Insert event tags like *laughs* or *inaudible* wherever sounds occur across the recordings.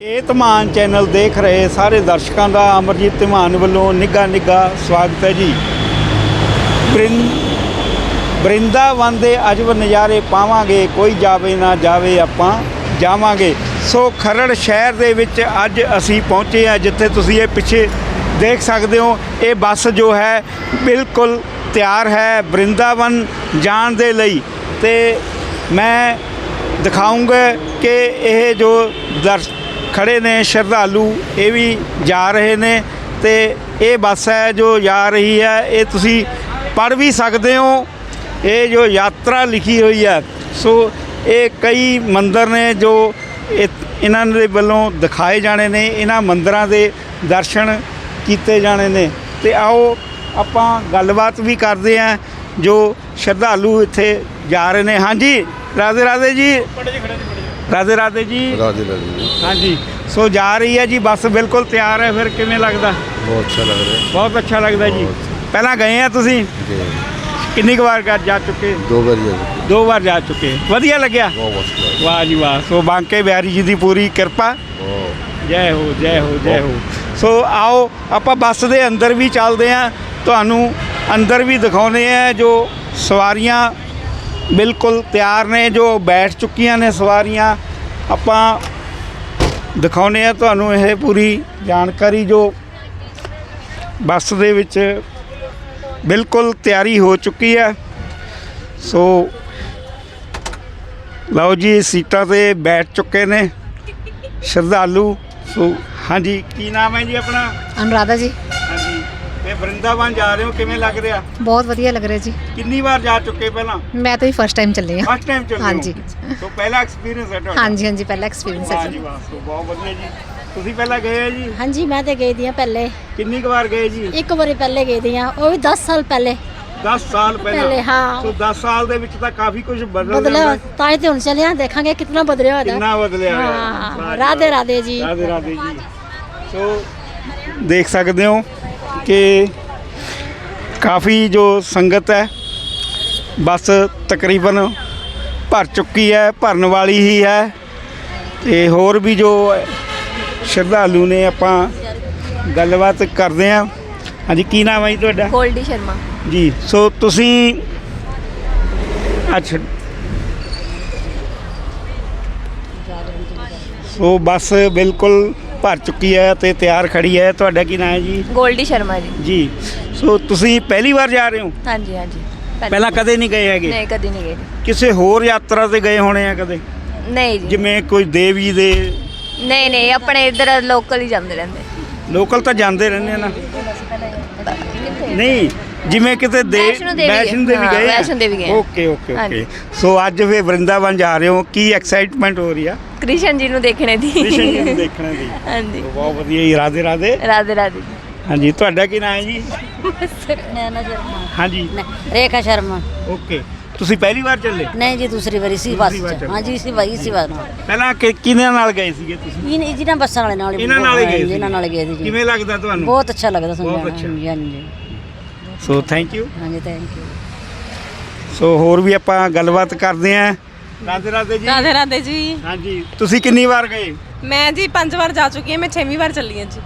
ਇਹ ਧਮਾਨ ਚੈਨਲ ਦੇਖ ਰਹੇ ਸਾਰੇ ਦਰਸ਼ਕਾਂ ਦਾ ਅਮਰਜੀਤ ਧਮਾਨ ਵੱਲੋਂ ਨਿੱਘਾ ਨਿੱਘਾ ਸਵਾਗਤ ਹੈ ਜੀ। ਬ੍ਰਿੰ, ਬ੍ਰਿੰਦਾਵਨ ਦੇ ਅਜਬ ਨਜ਼ਾਰੇ ਪਾਵਾਂਗੇ, ਕੋਈ ਜਾਵੇ ਨਾ ਜਾਵੇ ਆਪਾਂ ਜਾਵਾਂਗੇ। ਸੋ ਖਰੜ ਸ਼ਹਿਰ ਦੇ ਵਿੱਚ ਅੱਜ ਅਸੀਂ ਪਹੁੰਚੇ ਹਾਂ, ਜਿੱਥੇ ਤੁਸੀਂ ਇਹ ਪਿੱਛੇ ਦੇਖ ਸਕਦੇ ਹੋ, ਇਹ ਬੱਸ ਜੋ ਹੈ ਬਿਲਕੁਲ ਤਿਆਰ ਹੈ ਬ੍ਰਿੰਦਾਵਨ ਜਾਣ ਦੇ ਲਈ। ਤੇ ਮੈਂ ਦਿਖਾਉਂਗਾ ਕਿ ਇਹ ਜੋ ਦਰਸ਼ ਖੜੇ ਨੇ, ਸ਼ਰਧਾਲੂ ਇਹ ਵੀ ਜਾ ਰਹੇ ਨੇ ਤੇ ਇਹ ਬੱਸ ਹੈ ਜੋ ਜਾ ਰਹੀ ਹੈ, ਇਹ ਤੁਸੀਂ ਪੜ੍ਹ ਵੀ ਸਕਦੇ ਹੋ। ਇਹ ਜੋ ਯਾਤਰਾ ਲਿਖੀ ਹੋਈ ਹੈ, ਸੋ ਇਹ ਕਈ ਮੰਦਰ ਨੇ ਜੋ ਇਹ- ਇਹਨਾਂ ਦੇ ਵੱਲੋਂ ਦਿਖਾਏ ਜਾਣੇ ਨੇ, ਇਹਨਾਂ ਮੰਦਰਾਂ ਦੇ ਦਰਸ਼ਨ ਕੀਤੇ ਜਾਣੇ ਨੇ। ਤੇ ਆਓ ਆਪਾਂ ਗੱਲਬਾਤ ਵੀ ਕਰਦੇ ਹਾਂ, ਜੋ ਸ਼ਰਧਾਲੂ ਇੱਥੇ ਜਾ ਰਹੇ ਨੇ। ਹਾਂਜੀ ਰਾਧੇ ਰਾਧੇ ਜੀ ਰਾਧੇ ਰਾਧੇ ਜੀ। ਰਾਜੀ ਰਾਜੀ ਜੀ। ਹਾਂਜੀ। ਸੋ ਜਾ ਰਹੀ ਹੈ ਜੀ ਬੱਸ ਬਿਲਕੁਲ ਤਿਆਰ ਹੈ ਫਿਰ ਕਿਵੇਂ ਲੱਗਦਾ? ਬਹੁਤ ਅੱਛਾ ਲੱਗ ਰਿਹਾ। ਬਹੁਤ ਅੱਛਾ ਲੱਗਦਾ ਜੀ। ਪਹਿਲਾਂ ਗਏ ਆ ਤੁਸੀਂ? ਕਿੰਨੀ ਕੁ ਵਾਰ ਘਰ ਜਾ ਚੁੱਕੇ? ਦੋ ਵਾਰੀ ਆ ਜੀ। ਦੋ ਵਾਰ ਜਾ ਚੁੱਕੇ। ਵਧੀਆ ਲੱਗਿਆ? ਵਾਹ ਜੀ ਵਾਹ। ਸੋ ਬਾਂਕੇ ਬਿਹਾਰੀ ਜੀ ਦੀ ਪੂਰੀ ਕਿਰਪਾ। ਜੈ ਹੋ ਜੈ ਹੋ ਜੈ ਹੋ। ਸੋ ਆਓ ਆਪਾਂ ਬੱਸ ਦੇ ਅੰਦਰ ਵੀ ਚੱਲਦੇ ਹਾਂ। ਤੁਹਾਨੂੰ ਅੰਦਰ ਵੀ ਦਿਖਾਉਂਦੇ ਆ ਜੋ ਸਵਾਰੀਆਂ ਬਿਲਕੁਲ ਤਿਆਰ ਨੇ, ਜੋ ਬੈਠ ਚੁੱਕੀਆਂ ਨੇ ਸਵਾਰੀਆਂ। ਆਪਾਂ ਦਿਖਾਉਂਦੇ ਆ ਤੁਹਾਨੂੰ ਇਹ ਪੂਰੀ ਜਾਣਕਾਰੀ ਜੋ ਬੱਸ ਦੇ ਵਿੱਚ ਬਿਲਕੁਲ ਤਿਆਰੀ ਹੋ ਚੁੱਕੀ ਹੈ। ਸੋ ਲਓ ਜੀ, ਸੀਟਾਂ ਤੇ ਬੈਠ ਚੁੱਕੇ ਨੇ ਸ਼ਰਧਾਲੂ। ਸੋ ਹਾਂਜੀ, ਕੀ ਨਾਮ ਹੈ ਜੀ ਆਪਣਾ? ਅਨੁਰਾਧਾ ਜੀ। ਬ੍ਰਿੰਦਾਵਨ ਜਾ ਰਹੇ ਹੋ ਕਿਵੇਂ ਲੱਗ ਰਿਹਾ? ਬਹੁਤ ਵਧੀਆ ਲੱਗ ਰਿਹਾ ਜੀ। ਕਿੰਨੀ ਵਾਰ ਜਾ ਚੁੱਕੇ ਪਹਿਲਾਂ? ਮੈਂ ਤਾਂ ਹੀ ਫਸਟ ਟਾਈਮ ਚੱਲੀ ਹਾਂ। ਫਸਟ ਟਾਈਮ ਚੱਲੇ ਹੋ? ਹਾਂਜੀ। ਸੋ ਪਹਿਲਾ ਐਕਸਪੀਰੀਅੰਸ ਹੈ ਤੁਹਾਡਾ? ਹਾਂਜੀ ਹਾਂਜੀ ਪਹਿਲਾ ਐਕਸਪੀਰੀਅੰਸ ਹੈ ਵਾਹ ਜੀ। ਜੀ ਵਾਹ ਸੋ ਬਹੁਤ ਵਧੀਆ ਜੀ। ਤੁਸੀਂ ਪਹਿਲਾਂ ਗਏ ਆ ਜੀ? ਹਾਂਜੀ ਮੈਂ ਤੇ ਗਈ ਦੀਆਂ ਪਹਿਲੇ। ਕਿੰਨੀ ਕੁ ਵਾਰ ਗਏ ਜੀ? ਇੱਕ ਵਾਰੀ ਪਹਿਲੇ ਗਈ ਦੀਆਂ ਉਹ ਵੀ 10 ਸਾਲ ਪਹਿਲੇ। 10 ਸਾਲ ਪਹਿਲਾਂ? ਪਹਿਲੇ, ਹਾਂ। ਸੋ 10 ਸਾਲ ਦੇ ਵਿੱਚ ਤਾਂ ਕਾਫੀ ਕੁਝ ਬਦਲ ਬਦਲਿਆ ਜਾਂਦਾ ਤਾਂ ਹੀ ਤੇ ਹੁਣ ਚੱਲੇ ਹਾਂ ਦੇਖਾਂਗੇ ਕਿੰਨਾ ਬਦਲਿਆ ਹੋਇਆ ਕਿੰਨਾ ਬਦਲਿਆ ਹੋਇਆ। ਵਾਹ ਹਾਂ ਜੀ ਰਾਧੇ ਵਾਹ। ਰਾਧੇ ਜੀ। ਰਾਧੇ ਰਾਧੇ ਜੀ। ਸੋ ਦੇਖ ਸਕਦੇ ਹੋ ਕਿ ਕਾਫੀ ਜੋ ਸੰਗਤ ਹੈ ਬੱਸ ਤਕਰੀਬਨ ਭਰ ਚੁੱਕੀ ਹੈ ਭਰਨ ਵਾਲੀ ਹੀ ਹੈ। ਤੇ ਹੋਰ ਵੀ ਜੋ ਸ਼ਰਧਾਲੂ ਨੇ ਆਪਾਂ ਗੱਲਬਾਤ ਕਰਦੇ ਹਾਂ। ਹਾਂਜੀ ਕੀ ਨਾਮ ਹੈ ਜੀ ਤੁਹਾਡਾ? ਗੋਲਡੀ ਸ਼ਰਮਾ। ਜੀ ਸੋ ਤੁਸੀਂ ਅੱਛਾ। ਸੋ ਬੱਸ ਬਿਲਕੁਲ ਭਰ ਚੁੱਕੀ ਹੈ ਤੇ ਤਿਆਰ ਖੜੀ ਹੈ। ਤੁਹਾਡਾ ਕੀ ਨਾਮ ਹੈ ਜੀ? ਗੋਲਡੀ ਸ਼ਰਮਾ ਜੀ। ਜੀ। ਸੋ ਤੁਸੀਂ ਪਹਿਲੀ ਵਾਰ ਜਾ ਰਹੇ ਹੋ? ਹਾਂਜੀ ਹਾਂਜੀ। ਪਹਿਲਾਂ- ਕਦੇ ਨਹੀਂ ਗਏ ਹੈਗੇ? ਨਹੀਂ ਕਦੀ ਨਹੀਂ ਗਏ। ਕਿਸੇ ਹੋਰ ਯਾਤਰਾ ਤੇ ਗਏ ਹੋਣੇ ਆ ਕਦੇ? ਨਹੀਂ ਜੀ। ਜਿਵੇਂ ਕੋਈ ਦੇਵੀ ਦੇ ਨਹੀਂ ਨਹੀਂ ਆਪਣੇ ਇੱਧਰ ਲੋਕਲ ਹੀ ਜਾਂਦੇ ਰਹਿੰਦੇ। ਲੋਕਲ ਤਾਂ ਜਾਂਦੇ ਰਹਿੰਦੇ ਆ ਨਾ। ਨਹੀਂ ਜਿਵੇਂ ਕਿਤੇ ਦੇ ਵੈਸ਼ਨੋ ਦੇਵੀ ਗਏ। ਵੈਸ਼ਨੋ ਦੇਵੀ ਹਾਂ, ਗਏ? ਵੈਸ਼ਨੋ ਦੇਵੀ ਗਏ ਆ। ਓਕੇ ਓਕੇ ਓਕੇ ਹਾਂਜੀ। ਸੋ ਅੱਜ ਫੇ ਵਰਿੰਦਾਵਨ ਜਾ ਰਹੇ ਹੋ। ਕੀ ਐਕਸਾਈਟਮੈਂਟ ਹੋ ਰਹੀ ਆ? ਕ੍ਰਿਸ਼ਨ ਜੀ ਨੂੰ ਦੇਖਣੇ ਦੀ। ਕ੍ਰਿਸ਼ਨ ਜੀ ਨੂੰ ਦੇਖਣ ਦੀ। ਹਾਂਜੀ। ਬਹੁਤ ਵਧੀਆ ਜੀ ਰਾਧੇ ਰਾਧੇ। ਰਾਧੇ ਰਾਧੇ। ਹਾਂਜੀ ਤੁਹਾਡਾ ਕੀ ਨਾਮ ਹੈ ਜੀ? ਨੈਨਾ ਸ਼ਰਮਾ ਹਾਂਜੀ। ਰੇਖਾ ਸ਼ਰਮਾ। ਓਕੇ। ਤੁਸੀਂ ਪਹਿਲੀ ਵਾਰ ਚੱਲੇ? ਨਹੀਂ ਜੀ ਦੂਸਰੀ ਵਾਰੀ ਸੀ ਚੱਲੇ। ਹਾਂਜੀ ਸੀ ਵਾਰੀ ਸੀ ਵਾਰ ਪਹਿਲਾਂ ਕਿ ਕਿਹਨਾਂ ਨਾਲ ਗਏ ਸੀਗੇ ਤੁਸੀਂ? ਇਹ ਜਿਹਨਾਂ ਬੱਸਾਂ ਵਾਲੇ ਨਾਲ ਇਹਨਾਂ ਨਾਲ ਹੀ ਗਏ ਸੀ ਇਹਨਾਂ ਨਾਲ ਗਏ ਸੀ ਜੀ। ਕਿਵੇਂ ਲੱਗਦਾ ਤੁਹਾਨੂੰ? ਬਹੁਤ ਅੱਛਾ ਲੱਗਦਾ ਅੱਛਾ। ਹਾਂਜੀ ਹਾਂਜੀ। ਸੋ ਥੈਂਕ ਯੂ ਹਾਂਜੀ ਥੈਂਕ ਯੂ ਸੋ ਹੋਰ ਵੀ ਆਪਾਂ ਗੱਲਬਾਤ ਕਰਦੇ ਆਂ ਰਾਧੇ ਰਾਧੇ ਜੀ। ਰਾਧੇ ਰਾਧੇ ਜੀ। ਹਾਂਜੀ ਤੁਸੀਂ ਕਿੰਨੀ ਵਾਰ ਗਏ? ਮੈਂ ਜੀ ਪੰਜ ਵਾਰ ਜਾ ਚੁੱਕੀ ਹਾਂ ਮੈਂ ਛੇਵੀਂ ਵਾਰ ਚੱਲੀ ਹਾਂ ਜੀ।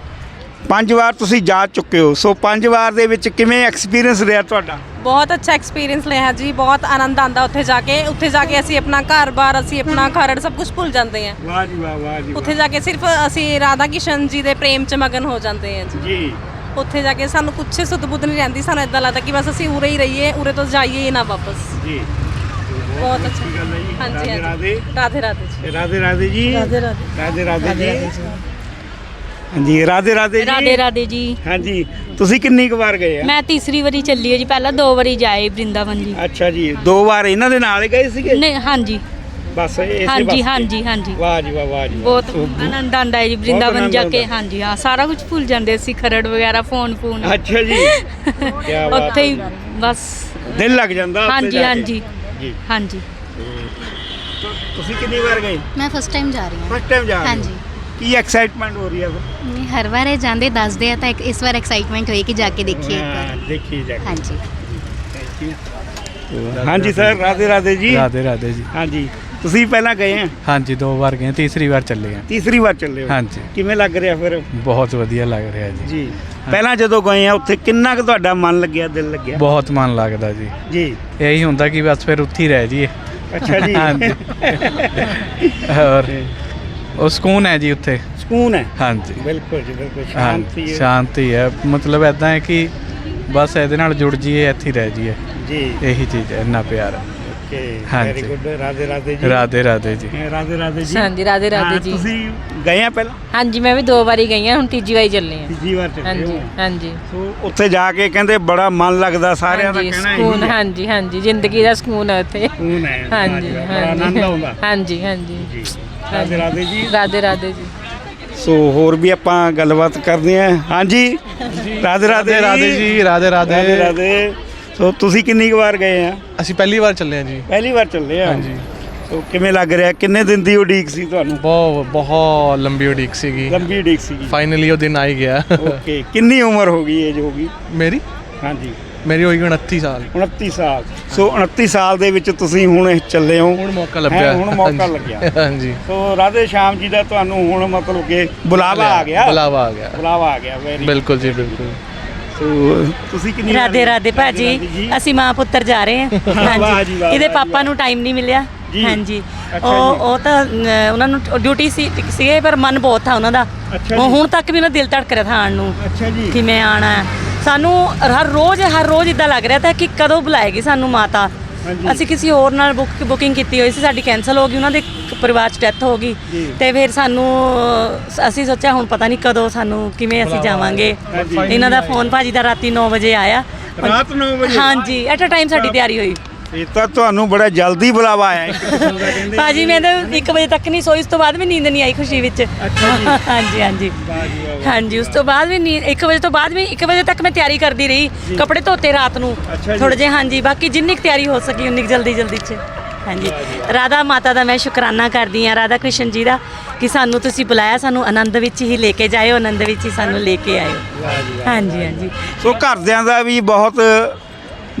ਪੰਜ ਵਾਰ ਤੁਸੀਂ ਜਾ ਚੁੱਕੇ ਹੋ। ਸੋ ਪੰਜ ਵਾਰ ਦੇ ਵਿੱਚ ਕਿਵੇਂ ਐਕਸਪੀਰੀਅੰਸ ਰਿਹਾ ਤੁਹਾਡਾ? ਬਹੁਤ ਅੱਛਾ ਐਕਸਪੀਰੀਅੰਸ ਲਿਆ ਜੀ ਬਹੁਤ ਆਨੰਦ ਆਂਦਾ ਉੱਥੇ ਜਾ ਕੇ। ਉੱਥੇ ਜਾ ਕੇ ਅਸੀਂ ਆਪਣਾ ਘਰ-ਬਾਰ ਅਸੀਂ ਆਪਣਾ ਖਰੜ ਸਭ ਕੁਝ ਭੁੱਲ ਜਾਂਦੇ ਹਾਂ। ਵਾਹ ਜੀ ਵਾਹ ਵਾਹ ਜੀ ਉੱਥੇ ਜਾ ਕੇ ਸਿਰਫ ਅਸੀਂ ਰਾਧਾ ਕਿਸ਼ਨ ਜੀ ਦੇ ਪ੍ਰੇਮ ਚ ਮਗਨ ਹੋ ਜਾਂਦੇ ਹਾਂ ਜੀ। ਜੀ। ਉੱਥੇ ਜਾ ਕੇ ਸਾਨੂੰ ਕੁਛ ਸੁੱਧ ਬੁੱਧ ਨਹੀਂ ਰਹਿੰਦੀ ਸਾਨੂੰ ਇਦਾਂ ਲੱਗਦਾ ਕਿ ਬਸ ਅਸੀਂ ਉਰੇ ਹੀ ਰਹੀਏ ਉਰੇ ਤੋਂ ਜਾਈਏ ਹੀ ਨਾ ਵਾਪਸ। ਜੀ। ਬਹੁਤ ਅੱਛਾ। ਗੱਲ ਹੈ ਜੀ। ਹਾਂਜੀ ਰਾਧੇ ਹਾਂਜੀ। ਰਾਧੇ। ਰਾਧੇ ਰਾਧੇ ਜੀ। ਰਾਧੇ ਰਾਧੇ ਜੀ। ਰਾਧੇ ਰਾਧੇ। ਰਾਧੇ ਜੀ। ਹਾਂਜੀ ਰਾਧੇ ਰਾਧੇ ਜੀ। ਰਾਧੇ ਰਾਧੇ ਜੀ। ਹਾਂਜੀ ਤੁਸੀਂ ਕਿੰਨੀ ਕੁ ਵਾਰ ਗਏ ਆ? ਮੈਂ ਤੀਸਰੀ ਵਾਰੀ ਚੱਲੀ ਹੈ ਜੀ। ਪਹਿਲਾਂ ਦੋ ਵਾਰੀ ਜਾਏ ਬ੍ਰਿੰਦਾਵਨ ਜੀ। ਅੱਛਾ ਜੀ ਦੋ ਵਾਰ ਇਹਨਾਂ ਦੇ ਨਾਲ ਹੀ ਗਏ ਸੀਗੇ? ਨਹੀਂ ਹਾਂਜੀ। ਬਸ ਇਸੇ ਹਾਂਜੀ। ਹਾਂਜੀ ਹਾਂਜੀ। ਵਾਹ ਜੀ ਵਾਹ ਵਾਹ ਜੀ। ਬਹੁਤ ਆਨੰਦ ਆਂਦਾ ਹੈ ਜੀ ਬ੍ਰਿੰਦਾਵਨ ਜਾ ਕੇ। ਹਾਂਜੀ ਹਾਂ ਸਾਰਾ ਕੁਝ ਭੁੱਲ ਜਾਂਦੇ ਸੀ ਖਰੜ ਵਗੈਰਾ ਫੋਨ ਫੋਨ। ਅੱਛਾ ਜੀ। *laughs* ਕੀ ਬਾਤ ਉੱਥੇ ਹੀ ਬਸ। ਦਿਲ ਲੱਗ ਜਾਂਦਾ ਉੱਥੇ ਹਾਂਜੀ। ਜਾ। ਹਾਂਜੀ। ਜੀ ਹਾਂਜੀ ਤੁਸੀਂ ਕਿੰਨੀ ਵਾਰ ਗਏ? ਮੈਂ ਫਸਟ ਟਾਈਮ ਜਾ ਰਹੀ ਫਸਟ ਟਾਈਮ ਜਾ ਰਹੇ ਹੋ? ਹਾਂਜੀ। ਕੀ ਐਕਸਾਈਟਮੈਂਟ ਹੋ ਰਹੀ ਹੈ? ਹਾਂ ਹਰ ਵਾਰ ਇਹ ਜਾਂਦੇ ਦੱਸਦੇ ਆ ਤਾਂ ਇੱਕ- ਇਸ ਵਾਰ ਐਕਸਾਈਟਮੈਂਟ ਹੋਈ ਕਿ ਜਾ ਕੇ ਦੇਖੀਏ ਇੱਕ ਹਾਂ, ਵਾਰ ਦੇਖੀ ਜਾ ਕੇ। ਹਾਂਜੀ. ਹਾਂਜੀ ਸਰ ਰਾਧੇ ਰਾਧੇ ਜੀ। ਰਾਧੇ ਰਾਧੇ ਜੀ। ਹਾਂਜੀ। ਤੁਸੀਂ ਪਹਿਲਾਂ ਗਏ ਆ? ਹਾਂਜੀ ਦੋ ਵਾਰ ਗਏ ਤੀਸਰੀ ਵਾਰ ਚੱਲੇ ਆ। ਤੀਸਰੀ ਵਾਰ ਚੱਲੇ ਹੋ। ਹਾਂਜੀ। ਕਿਵੇਂ ਲੱਗ ਰਿਹਾ ਫਿਰ? ਬਹੁਤ ਵਧੀਆ ਲੱਗ ਰਿਹਾ ਜੀ। ਜੀ। ਪਹਿਲਾਂ ਜਦੋਂ ਗਏ ਆ ਉੱਥੇ ਕਿੰਨਾ ਕੁ ਤੁਹਾਡਾ ਮਨ ਲੱਗਿਆ ਦਿਲ ਲੱਗਿਆ? ਬਹੁਤ ਮਨ ਲੱਗਦਾ ਜੀ। ਜੀ। ਇਹੀ ਹੁੰਦਾ ਕਿ ਬਸ ਫਿਰ ਉੱਥੇ ਹੀ ਰਹਿ ਜਾਈਏ। ਅੱਛਾ ਜੀ। ਹਾਂਜੀ। ਔਰ ਉਹ ਸਕੂਨ ਹੈ ਜੀ ਉੱਥੇ। ਸਕੂਨ ਹੈ? ਹਾਂਜੀ। ਬਿਲਕੁਲ ਜੀ ਬਿਲਕੁਲ। ਸ਼ਾਂਤੀ ਹਾਂਜੀ ਹੈ। ਸ਼ਾਂਤੀ ਹੈ। ਮਤਲਬ ਐਦਾਂ ਹੈ ਕਿ ਬਸ ਇਹਦੇ ਨਾਲ ਜੁੜ ਜਾਈਏ ਇੱਥੇ ਹੀ ਰਹਿ ਜਾਈਏ। ਜੀ। ਇਹੀ ਚੀਜ਼ ਹੈ ਇੰਨਾ ਪਿਆਰ ਹੈ। ਓਕੇ ਹਾਂਜੀ। ਵੈਰੀ ਗੁੱਡ ਰਾਧੇ ਰਾਧੇ ਜੀ। ਰਾਧੇ ਰਾਧੇ ਜੀ। ਇਹ ਰਾਧੇ ਰਾਧੇ ਜੀ। ਹਾਂਜੀ ਰਾਧੇ ਰਾਧੇ ਹਾਂ, ਜੀ। ਤੁਸੀਂ ਗਏ ਆ ਪਹਿਲਾਂ? ਹਾਂਜੀ ਮੈਂ ਵੀ ਦੋ ਵਾਰੀ ਗਈ ਹਾਂ ਹੁਣ ਤੀਜੀ ਵਾਰੀ ਚੱਲੇ ਆ ਤੀਜੀ ਵਾਰ ਚੱਲੇ ਹਾਂਜੀ ਹੋ। ਹਾਂਜੀ। ਸੋ ਉੱਥੇ ਜਾ ਕੇ ਕਹਿੰਦੇ ਬੜਾ ਮਨ ਲੱਗਦਾ ਸਾਰਿਆਂ ਦਾ ਹਾਂਜੀ ਕਹਿਣਾ ਸਕੂਨ ਇਹੀ ਹੈ। ਹਾਂਜੀ ਹਾਂਜੀ ਜ਼ਿੰਦਗੀ ਦਾ ਸਕੂਨ ਹੈ ਉੱਥੇ। ਸਕੂਨ ਹੈ। ਹਾਂਜੀ ਬੜਾ ਆਨੰਦ ਆਉਂਦਾ। ਹਾਂਜੀ ਹਾਂਜੀ। ਜੀ। ਰਾਧੇ ਰਾਧੇ ਜੀ। ਰਾਧੇ ਰਾਧੇ ਜੀ। ਸੋ ਹੋਰ ਵੀ ਆਪਾਂ ਗੱਲਬਾਤ ਕਰਦੇ ਹਾਂ। ਹਾਂਜੀ। ਰਾਧੇ ਰਾਧੇ ਰਾਧੇ ਜੀ ਰਾਧੇ ਰਾਧੇ। ਰਾਧੇ ਰਾਧੇ। ਸੋ ਤੁਸੀਂ ਕਿੰਨੀ ਕੁ ਵਾਰ ਗਏ ਆ? ਅਸੀਂ ਪਹਿਲੀ ਵਾਰ ਚੱਲੇ ਆ ਜੀ। ਪਹਿਲੀ ਵਾਰ ਚੱਲੇ ਆ? ਹਾਂਜੀ। ਸੋ ਕਿਵੇਂ ਲੱਗ ਰਿਹਾ? ਕਿੰਨੇ ਦਿਨ ਦੀ ਉਡੀਕ ਸੀ ਤੁਹਾਨੂੰ? ਬਹੁਤ ਬਹੁਤ ਲੰਬੀ ਉਡੀਕ ਸੀਗੀ। ਲੰਬੀ ਉਡੀਕ ਸੀਗੀ। ਫਾਈਨਲੀ ਉਹ ਦਿਨ ਆ ਹੀ ਗਿਆ। ਓਕੇ ਕਿੰਨੀ ਉਮਰ ਹੋ ਗਈ ਏਜ ਹੋ ਗਈ? ਮੇਰੀ? ਹਾਂਜੀ। ਮੇਰੀ ਹੋਈ 29 ਸਾਲ। 29 ਸਾਲ। ਸੋ 29 ਸਾਲ ਦੇ ਵਿੱਚ ਤੁਸੀਂ ਹੁਣ ਇਹ ਚੱਲੇ ਹੋ। ਹੁਣ ਮੌਕਾ ਹੈਂ, ਲੱਭਿਆ ਹੁਣ ਮੌਕਾ। ਲੱਗਿਆ। ਹਾਂਜੀ। ਸੋ ਰਾਧੇ ਸ਼ਾਮ ਜੀ ਦਾ ਤੁਹਾਨੂੰ ਹੁਣ ਮਤਲਬ ਕਿ ਬੁਲਾਵਾ ਆ ਗਿਆ। ਬੁਲਾਵਾ ਆ ਗਿਆ। ਬੁਲਾਵਾ ਆ ਗਿਆ ਬਿਲਕੁਲ ਜੀ ਬਿਲਕੁਲ। ਸੋ ਤੁਸੀਂ ਕਿੰਨੀ ਵਾਰ- ਰਾਧੇ ਭਾਜੀ। ਅਸੀਂ ਮਾਂ ਪੁੱਤਰ ਜਾ ਰਹੇ ਹਾਂ ਹਾਂਜੀ ਇਹਦੇ ਪਾਪਾ। ਨੂੰ ਟਾਈਮ ਨਹੀਂ ਮਿਲਿਆ। ਹਾਂਜੀ ਉਹ। ਉਹ ਤਾਂ ਉਹਨਾਂ ਨੂੰ ਡਿਊਟੀ ਸੀ ਸੀਗੇ ਪਰ ਮਨ ਬਹੁਤ ਥਾ ਉਹਨਾਂ ਦਾ ਉਹ। ਹੁਣ ਤੱਕ ਵੀ ਉਹਨਾਂ ਦਾ ਦਿਲ ਧੜਕ ਰਿਹਾ ਥਾ ਆਉਣ ਨੂੰ ਅੱਛਾ ਜੀ ਕਿ ਮੈਂ ਆਣਾ। ਸਾਨੂੰ ਹਰ ਰੋਜ਼ ਹਰ ਰੋਜ਼ ਇਦਾਂ ਲੱਗ ਰਿਹਾ ਤਾਂ ਕਿ ਕਦੋਂ ਬੁਲਾਏਗੀ ਸਾਨੂੰ ਮਾਤਾ ਹਾਂਜੀ। ਅਸੀਂ ਕਿਸੇ ਹੋਰ ਨਾਲ ਬੁੱਕ ਬੁਕਿੰਗ ਕੀਤੀ ਹੋਈ ਸੀ ਸਾਡੀ ਕੈਨਸਲ ਹੋ ਗਈ ਉਹਨਾਂ ਦੇ ਕ- ਪਰਿਵਾਰ 'ਚ ਡੈਥ ਹੋ ਗਈ ਜੀ। ਤੇ ਫਿਰ ਸਾਨੂੰ ਅਸੀਂ ਸੋਚਿਆ ਹੁਣ ਪਤਾ ਨਹੀਂ ਕਦੋਂ ਸਾਨੂੰ ਕਿਵੇਂ ਅਸੀਂ ਜਾਵਾਂਗੇ। ਇਹਨਾਂ ਦਾ ਫੋਨ ਭਾਜੀ ਦਾ ਰਾਤੀ 9 ਵਜੇ ਆਇਆ। ਰਾਤ 9 ਵਜੇ? ਹਾਂਜੀ ਐਟ ਅ ਟਾਈਮ ਸਾਡੀ ਤਿਆਰੀ ਹੋਈ। ਇਹ ਤਾਂ ਤੁਹਾਨੂੰ ਬੜਾ ਜਲਦੀ ਬੁਲਾਵਾ ਆਇਆ। ਇੱਕ ਕਿਸਮ ਦਾ ਕਹਿੰਦੇ ਭਾਜੀ ਮੈਂ ਤਾਂ 1 ਵਜੇ ਤੱਕ ਨਹੀਂ ਸੋਈ ਉਸ ਤੋਂ ਬਾਅਦ ਵੀ ਨੀਂਦ ਨਹੀਂ ਆਈ ਖੁਸ਼ੀ ਵਿੱਚ। ਹਾਂਜੀ ਹਾਂਜੀ। ਜੀ। ਹਾਂਜੀ ਉਸ ਤੋਂ ਬਾਅਦ ਵੀ ਨੀਂਦ 1 ਵਜੇ ਤੋਂ ਬਾਅਦ ਵੀ 1 ਵਜੇ ਤੱਕ ਮੈਂ ਤਿਆਰੀ ਕਰਦੀ ਰਹੀ ਕੱਪੜੇ ਧੋਤੇ ਰਾਤ ਨੂੰ। ਅੱਛਾ ਜੀ। ਥੋੜੇ ਜਿਹੇ ਹਾਂਜੀ ਬਾਕੀ ਜਿੰਨੀ ਕੁ ਤਿਆਰੀ ਹੋ ਸਕੀ ਉਨੀ ਕੁ ਜਲਦੀ ਜਲਦੀ ਚ। ਹਾਂਜੀ। ਰਾਧਾ ਮਾਤਾ ਦਾ ਮੈਂ ਸ਼ੁਕਰਾਨਾ ਕਰਦੀ ਹਾਂ ਰਾਧਾ ਕ੍ਰਿਸ਼ਨ ਜੀ ਦਾ ਕਿ ਸਾਨੂੰ ਤੁਸੀਂ ਬੁਲਾਇਆ ਸਾਨੂੰ ਆਨੰਦ ਵਿੱਚ ਹੀ ਲੈ ਕੇ ਜਾਇਓ ਆਨੰਦ ਵਿੱਚ ਹੀ ਸਾਨੂੰ ਲੈ ਕੇ ਆਇਓ। ਹਾਂਜੀ ਹਾਂਜੀ। ਸੋ ਘਰਦਿਆਂ ਦਾ ਵੀ ਬਹੁਤ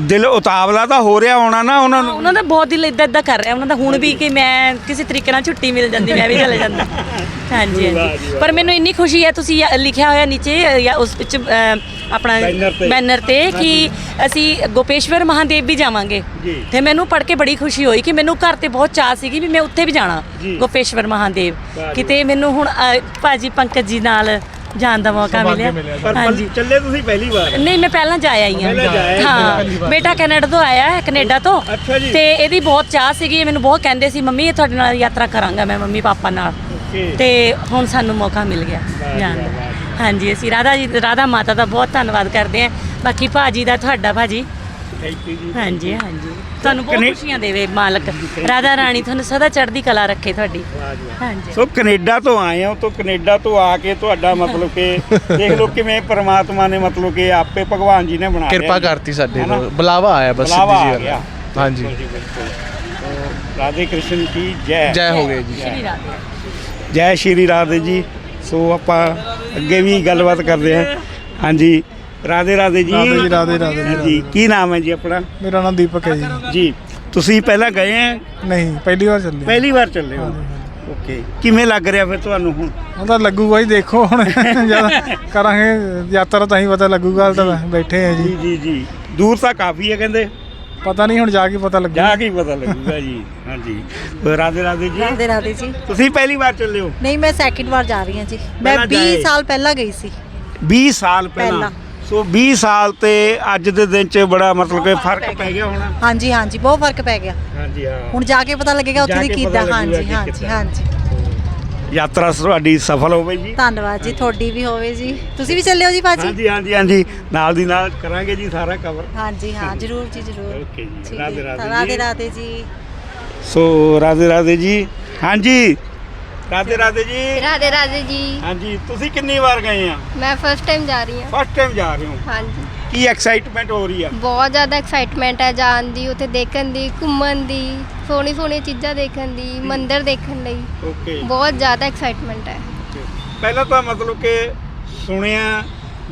ਦਿਲ ਉਤਾਵਲਾ ਤਾਂ ਹੋ ਰਿਹਾ ਹੋਣਾ ਨਾ ਉਹਨਾਂ ਨੂੰ। ਉਹਨਾਂ ਦਾ ਬਹੁਤ ਦਿਲ ਇਦਾਂ ਇਦਾਂ ਕਰ ਰਿਹਾ ਉਹਨਾਂ ਦਾ ਹੁਣ ਵੀ ਕਿ ਮੈਂ ਕਿਸੇ ਤਰੀਕੇ ਨਾਲ ਛੁੱਟੀ ਮਿਲ ਜਾਂਦੀ ਮੈਂ ਵੀ ਚਲੇ ਜਾਂਦਾ। ਹਾਂਜੀ ਹਾਂਜੀ। ਪਰ ਮੈਨੂੰ ਇੰਨੀ ਖੁਸ਼ੀ ਹੈ ਤੁਸੀਂ ਲਿਖਿਆ ਹੋਇਆ ਨੀਚੇ ਜਾਂ ਉਸ ਵਿੱਚ ਆਪਣਾ। ਬੈਨਰ ਤੇ ਕਿ ਅਸੀਂ ਗੋਪੇਸ਼ਵਰ ਮਹਾਦੇਵ ਵੀ ਜਾਵਾਂਗੇ। ਜੀ। ਤੇ ਮੈਨੂੰ ਪੜ੍ਹ ਕੇ ਬੜੀ ਖੁਸ਼ੀ ਹੋਈ ਕਿ ਮੈਨੂੰ ਘਰ ਤੇ ਬਹੁਤ ਚਾਹ ਸੀਗੀ ਵੀ ਮੈਂ ਉੱਥੇ ਵੀ ਜਾਣਾ। ਗੋਪੇਸ਼ਵਰ ਮਹਾਦੇਵ। ਕਿਤੇ ਮੈਨੂੰ ਹੁਣ ਭਾਜੀ ਪੰਕਜ ਜੀ ਨਾਲ ਜਾਣ ਦਾ ਮੌਕਾ ਮਿਲਿਆ। ਹਾਂਜੀ। ਚੱਲੇ ਤੁਸੀਂ ਪਹਿਲੀ ਵਾਰ? ਨਹੀਂ ਮੈਂ ਪਹਿਲਾਂ ਜਾ ਆਈ ਆਏ, ਹਾਂ ਬੇਟਾ ਕੈਨੇਡਾ ਤੋਂ ਆਇਆ ਹੈ ਕੈਨੇਡਾ ਤੋਂ। ਅੱਛਾ ਜੀ। ਤੇ ਇਹਦੀ ਬਹੁਤ ਚਾਹ ਸੀਗੀ ਮੈਨੂੰ ਬਹੁਤ ਕਹਿੰਦੇ ਸੀ ਮੰਮੀ ਇਹ ਤੁਹਾਡੇ ਨਾਲ ਯਾਤਰਾ ਕਰਾਂਗਾ ਮੈਂ ਮੰਮੀ ਪਾਪਾ ਨਾਲ। ਤੇ ਹੁਣ ਸਾਨੂੰ ਮੌਕਾ ਮਿਲ ਗਿਆ ਜਾਣ ਦਾ। ਹਾਂਜੀ ਅਸੀਂ ਰਾਧਾ ਜੀ ਰਾਧਾ ਮਾਤਾ ਦਾ ਬਹੁਤ ਧੰਨਵਾਦ ਕਰਦੇ ਹਾਂ। ਬਾਕੀ ਭਾਜੀ ਦਾ ਤੁਹਾਡਾ ਭਾਜੀ? ਥੈਂਕ ਯੂ ਜੀ ਹਾਂਜੀ ਹਾਂਜੀ। ਤੁਹਾਨੂੰ ਬਹੁਤ ਕਨੇ- ਖੁਸ਼ੀਆਂ ਦੇਵੇ ਮਾਲਕ। ਰਾਧਾ ਰਾਣੀ ਤੁਹਾਨੂੰ ਸਦਾ ਚੜ੍ਹਦੀ ਕਲਾ ਰੱਖੇ ਤੁਹਾਡੀ। ਹਾਂਜੀ। ਸੋ ਕੈਨੇਡਾ ਤੋਂ ਆਏ ਹੋ ਤਾਂ ਕੈਨੇਡਾ ਤੋਂ ਆ ਕੇ ਤੁਹਾਡਾ ਮਤਲਬ ਕਿ ਦੇਖ ਲਓ ਕਿਵੇਂ ਪ੍ਰਮਾਤਮਾ ਨੇ ਮਤਲਬ ਕਿ ਆਪੇ ਭਗਵਾਨ ਜੀ ਨੇ ਬਣਾ ਕਿਰਪਾ। ਕਰਤੀ ਸਾਡੇ ਹੈ ਨਾ? ਤੋਂ ਬੁਲਾਵਾ ਆਇਆ ਬਸ ਬੁਲਾਵਾ ਸਿੱਧੀ ਜੀ ਹਾਂਜੀ। ਬਿਲਕੁਲ ਰਾਧੇ ਕ੍ਰਿਸ਼ਨ ਕੀ ਜੈ। ਜੈ ਹੋ ਗਏ ਜੀ ਸ਼੍ਰੀ ਰਾਧੇ। ਜੈ ਸ਼੍ਰੀ ਰਾਧੇ ਜੀ। ਸੋ ਆਪਾਂ ਅੱਗੇ ਵੀ ਗੱਲਬਾਤ ਕਰਦੇ ਹਾਂ। ਹਾਂਜੀ। ਰਾਧੇ ਰਾਧੇ ਜੀ। ਰਾਧੇ ਜੀ, ਰਾਧੇ, ਰਾਧੇ ਜੀ, ਜੀ। ਕੀ ਨਾਮ ਹੈ ਜੀ ਆਪਣਾ? ਮੇਰਾ ਨਾਮ ਦੀਪਕ ਹੈ ਜੀ। ਜੀ ਤੁਸੀਂ ਪਹਿਲਾਂ ਗਏ ਆ ਨਹੀਂ ਪਹਿਲੀ ਵਾਰ ਚੱਲੇ ਪਹਿਲੀ ਵਾਰ ਚੱਲੇ ਹੋ? ਓਕੇ। ਕਿਵੇਂ ਲੱਗ ਰਿਹਾ ਫਿਰ ਤੁਹਾਨੂੰ ਹੁਣ? ਤਾਂ ਲੱਗੂਗਾ ਹੀ ਦੇਖੋ ਹੁਣ। *laughs* ਜਦ ਕਰਾਂਗੇ ਯਾਤਰਾ ਤਾਂ ਹੀ ਪਤਾ ਲੱਗੂਗਾ ਹਾਲੇ ਤਾਂ ਬੈਠੇ ਆ ਜੀ। ਜੀ ਜੀ ਦੂਰ ਤਾਂ ਕਾਫੀ ਹੈ ਕਹਿੰਦੇ। ਪਤਾ ਨਹੀਂ ਹੁਣ ਜਾ ਕੇ ਪਤਾ ਲੱਗੂ ਜਾ ਕੇ ਹੀ ਪਤਾ ਲੱਗੂਗਾ ਜੀ। ਹਾਂਜੀ। ਰਾਧੇ ਰਾਧੇ ਜੀ? ਰਾਧੇ ਰਾਧੇ ਜੀ। ਤੁਸੀਂ ਪਹਿਲੀ ਵਾਰ ਚੱਲੇ ਹੋ? ਨਹੀਂ ਮੈਂ ਸੈਕਿੰਡ ਵਾਰ ਜਾ ਰਹੀ ਹਾਂ ਜੀ। ਮੈਂ ਪਹਿਲਾਂ 20 ਜਾਏ। ਸਾਲ ਪਹਿਲਾਂ ਗਈ ਸੀ। 20 ਸਾਲ ਪਹਿਲਾਂ? ਪਹਿਲਾਂ। ਸੋ 20 ਸਾਲ ਤੇ ਅੱਜ ਦੇ ਦਿਨ 'ਚ ਬੜਾ ਮਤਲਬ ਕਿ ਫ਼ਰਕ ਪੈ ਗਿਆ ਹੋਣਾ। ਹਾਂਜੀ ਹਾਂਜੀ ਬਹੁਤ ਫ਼ਰਕ ਪੈ ਗਿਆ। ਹਾਂਜੀ ਹਾਂ। ਹੁਣ ਜਾ ਕੇ ਪਤਾ ਲੱਗੇਗਾ ਉੱਥੇ ਦੀ ਕਿੱਦਾਂ। ਹਾਂਜੀ ਹਾਂਜੀ। ਹਾਂਜੀ। ਯਾਤਰਾ ਤੁਹਾਡੀ ਸਫਲ ਹੋਵੇ ਜੀ। ਧੰਨਵਾਦ ਜੀ ਤੁਹਾਡੀ ਵੀ ਹੋਵੇ ਜੀ। ਤੁਸੀਂ ਵੀ ਚੱਲਿਓ ਜੀ ਭਾਜੀ। ਹਾਂਜੀ ਹਾਂਜੀ ਹਾਂਜੀ। ਨਾਲ ਦੀ ਨਾਲ ਕਰਾਂਗੇ ਜੀ ਸਾਰਾ ਕਵਰ ਹਾਂਜੀ ਹਾਂ ਜਰੂਰ ਜੀ ਜਰੂਰ। ਓਕੇ ਜੀ ਰਾਧੇ। ਰਾਧੇ ਰਾਧੇ ਜੀ। ਰਾਧੇ ਜੀ। ਸੋ ਰਾਧੇ ਰਾਧੇ ਜੀ। ਹਾਂਜੀ। ਰਾਧੇ ਰਾਧੇ ਜੀ। ਰਾਧੇ ਰਾਧੇ ਜੀ। ਹਾਂਜੀ ਤੁਸੀਂ ਕਿੰਨੀ ਵਾਰ ਗਏ ਆ? ਮੈਂ ਫਸਟ ਟਾਈਮ ਜਾ ਰਹੀ ਹਾਂ। ਫਸਟ ਟਾਈਮ ਜਾ ਰਹੇ ਹੋ? ਹਾਂਜੀ। ਕੀ ਐਕਸਾਈਟਮੈਂਟ ਹੋ ਰਹੀ ਆ? ਬਹੁਤ ਜ਼ਿਆਦਾ ਐਕਸਾਈਟਮੈਂਟ ਹੈ ਜਾਣ ਦੀ ਉੱਥੇ ਦੇਖਣ ਦੀ ਘੁੰਮਣ ਦੀ ਸੋਹਣੀ ਸੋਹਣੀ ਚੀਜ਼ਾਂ ਦੇਖਣ ਦੀ ਮੰਦਿਰ ਦੇਖਣ ਲਈ। ਓਕੇ ਬਹੁਤ ਜ਼ਿਆਦਾ ਐਕਸਾਈਟਮੈਂਟ ਹੈ ਪਹਿਲਾਂ ਤਾਂ ਮਤਲਬ ਕਿ ਸੁਣਿਆ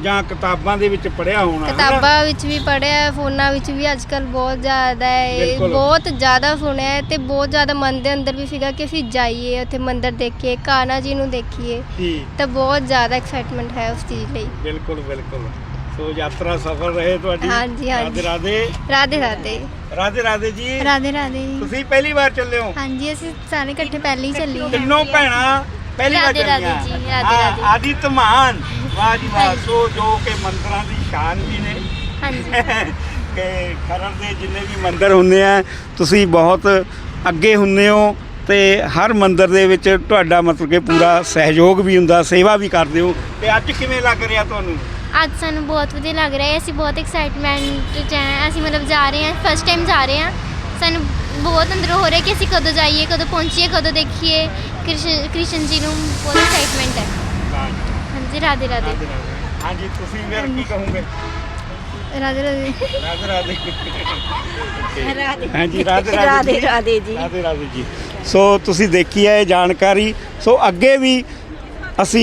ਜਾਂ ਕਿਤਾਬਾਂ ਦੇ ਵਿੱਚ ਪੜਿਆ ਹੋਣਾ? ਕਿਤਾਬਾਂ ਵਿੱਚ ਵੀ ਪੜਿਆ ਫੋਨਾਂ ਵਿੱਚ ਵੀ ਅੱਜ ਕੱਲ ਬਹੁਤ ਜ਼ਿਆਦਾ ਹੈ। ਬਿਲਕੁਲ। ਬਹੁਤ ਜ਼ਿਆਦਾ ਸੁਣਿਆ ਹੈ ਤੇ ਬਹੁਤ ਜ਼ਿਆਦਾ ਮਨ ਦੇ ਅੰਦਰ ਵੀ ਸੀਗਾ ਕਿ ਅਸੀਂ ਜਾਈਏ ਉੱਥੇ ਮੰਦਿਰ ਦੇਖੀਏ ਕਾਨਾ ਜੀ ਨੂੰ ਦੇਖੀਏ। ਜੀ ਤਾਂ ਬਹੁਤ ਜ਼ਿਆਦਾ ਐਕਸਾਈਟਮੈਂਟ ਹੈ ਉਸ ਚੀਜ਼ ਲਈ। ਬਿਲਕੁਲ ਬਿਲਕੁਲ। ਸੋ ਯਾਤਰਾ ਸਫਲ ਰਹੇ ਤੁਹਾਡੀ। ਹਾਂਜੀ, ਹਾਂਜੀ। ਰਾਧੇ ਰਾਧੇ। ਰਾਧੇ ਰਾਧੇ। ਰਾਧੇ ਜੀ। ਰਾਧੇ ਰਾਧੇ। ਤੁਸੀਂ ਪਹਿਲੀ ਵਾਰ ਚੱਲੇ ਹੋ? ਹਾਂਜੀ ਅਸੀਂ ਸਾਰੇ ਇਕੱਠੇ ਪਹਿਲੇ ਹੀ ਚੱਲੀ ਤਿੰਨੋਂ ਭੈਣਾਂ ਪਹਿਲੀ ਵਾਰ ਰਾਧੇ ਰਾਧੇ ਚੱਲੀਆਂ। ਜੀ, ਰਾਧੇ ਹਾਂ, ਰਾਧੇ। ਆਦਿ ਧਮਾਨ ਵਾਹ ਜੀ ਵਾਹ। ਸੋ ਜੋ ਕਿ ਮੰਦਰਾਂ ਦੀ ਸ਼ਾਨ ਵੀ ਨੇ। ਹਾਂਜੀ। *laughs* ਕਿ ਖਰੜ ਦੇ ਜਿੰਨੇ ਵੀ ਮੰਦਿਰ ਹੁੰਦੇ ਆ ਤੁਸੀਂ ਬਹੁਤ ਅੱਗੇ ਹੁੰਦੇ ਹੋ ਤੇ ਹਰ ਮੰਦਿਰ ਦੇ ਵਿੱਚ ਤੁਹਾਡਾ ਮਤਲਬ ਕਿ ਪੂਰਾ ਸਹਿਯੋਗ ਵੀ ਹੁੰਦਾ ਸੇਵਾ ਵੀ ਕਰਦੇ ਹੋ। ਤੇ ਅੱਜ ਕਿਵੇਂ ਲੱਗ ਰਿਹਾ ਤੁਹਾਨੂੰ? ਅੱਜ ਸਾਨੂੰ ਬਹੁਤ ਵਧੀਆ ਲੱਗ ਰਿਹਾ ਹੈ। ਅਸੀਂ ਬਹੁਤ ਐਕਸਾਈਟਮੈਂਟ ਚ ਹਾਂ। ਅਸੀਂ ਮਤਲਬ ਜਾ ਰਹੇ ਹਾਂ। ਫਸਟ ਟਾਈਮ ਜਾ ਰਹੇ ਹਾਂ। ਸਾਨੂੰ ਬਹੁਤ ਅੰਦਰੋਂ ਹੋ ਰਿਹਾ ਕਿ ਅਸੀਂ ਕਦੋਂ ਜਾਈਏ ਕਦੋਂ ਪਹੁੰਚੀਏ ਕਦੋਂ ਦੇਖੀਏ। ਕ੍ਰਿਸ਼ਨ ਕ੍ਰਿਸ਼ਨ ਜੀ ਨੂੰ ਬਹੁਤ ਐਕਸਾਈਟਮੈਂਟ ਹੈ। ਹਾਂਜੀ ਰਾਧੇ ਰਾਧੇ। ਹਾਂਜੀ ਤੁਸੀਂ ਫਿਰ ਕੀ ਕਹੋਗੇ? ਰਾਧੇ ਰਾਧੇ। ਰਾਧੇ ਰਾਧੇ। ਹਾਂਜੀ ਰਾਧੇ ਰਾਧੇ ਜੀ। ਰਾਧੇ ਜੀ। ਰਾਧੇ ਰਾਧੇ ਜੀ। ਸੋ ਤੁਸੀਂ ਦੇਖੀ ਹੈ ਇਹ ਜਾਣਕਾਰੀ। ਸੋ ਅੱਗੇ ਵੀ ਅਸੀਂ